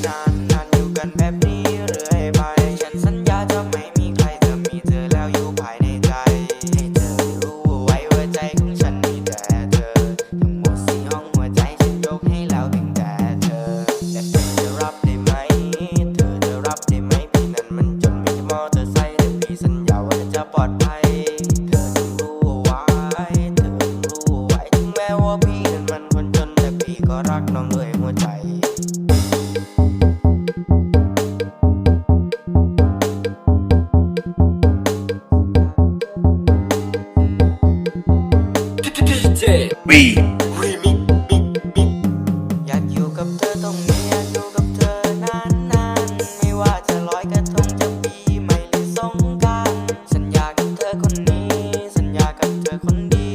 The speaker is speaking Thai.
Yeah. อยากอยู่กับเธอต้องมียาอยู่กับเธอนานนานไม่ว่าจะลอยกระทงจะปีใม่หรืสงกานสัญญากับเธอคนนี้ สัญญากับเธอคนดี